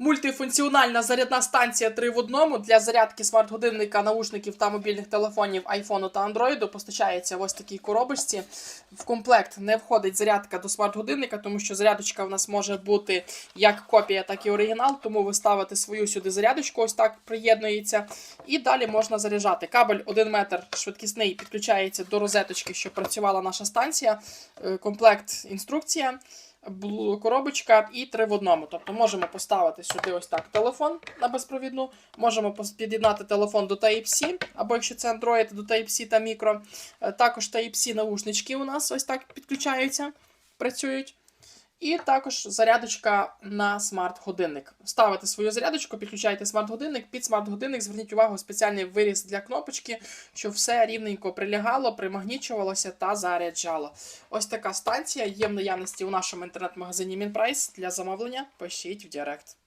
Мультифункціональна зарядна станція 3 в одному для зарядки смарт-годинника, наушників та мобільних телефонів iPhone та Android постачається в ось такій коробочці. В комплект не входить зарядка до смарт-годинника, тому що зарядочка в нас може бути як копія, так і оригінал. Тому ви ставите свою сюди зарядочку, ось так приєднується. І далі можна заряджати. Кабель 1 метр швидкісний підключається до розеточки, щоб працювала наша станція. Е, Комплект інструкція коробочка і три в одному. Тобто можемо поставити сюди ось так телефон на безпровідну, можемо під'єднати телефон до Type-C, або якщо це Android, до Type-C та мікро. Е, Також Type-C наушнички у нас ось так підключаються, працюють. І також зарядочка на смарт-годинник. Ставите свою зарядочку, підключайте смарт-годинник. Під смарт-годинник зверніть увагу спеціальний виріз для кнопочки, щоб все рівненько прилягало, примагнічувалося та заряджало. Ось така станція є в наявності у нашому інтернет-магазині Мінпрайс. Для замовлення пишіть в Директ.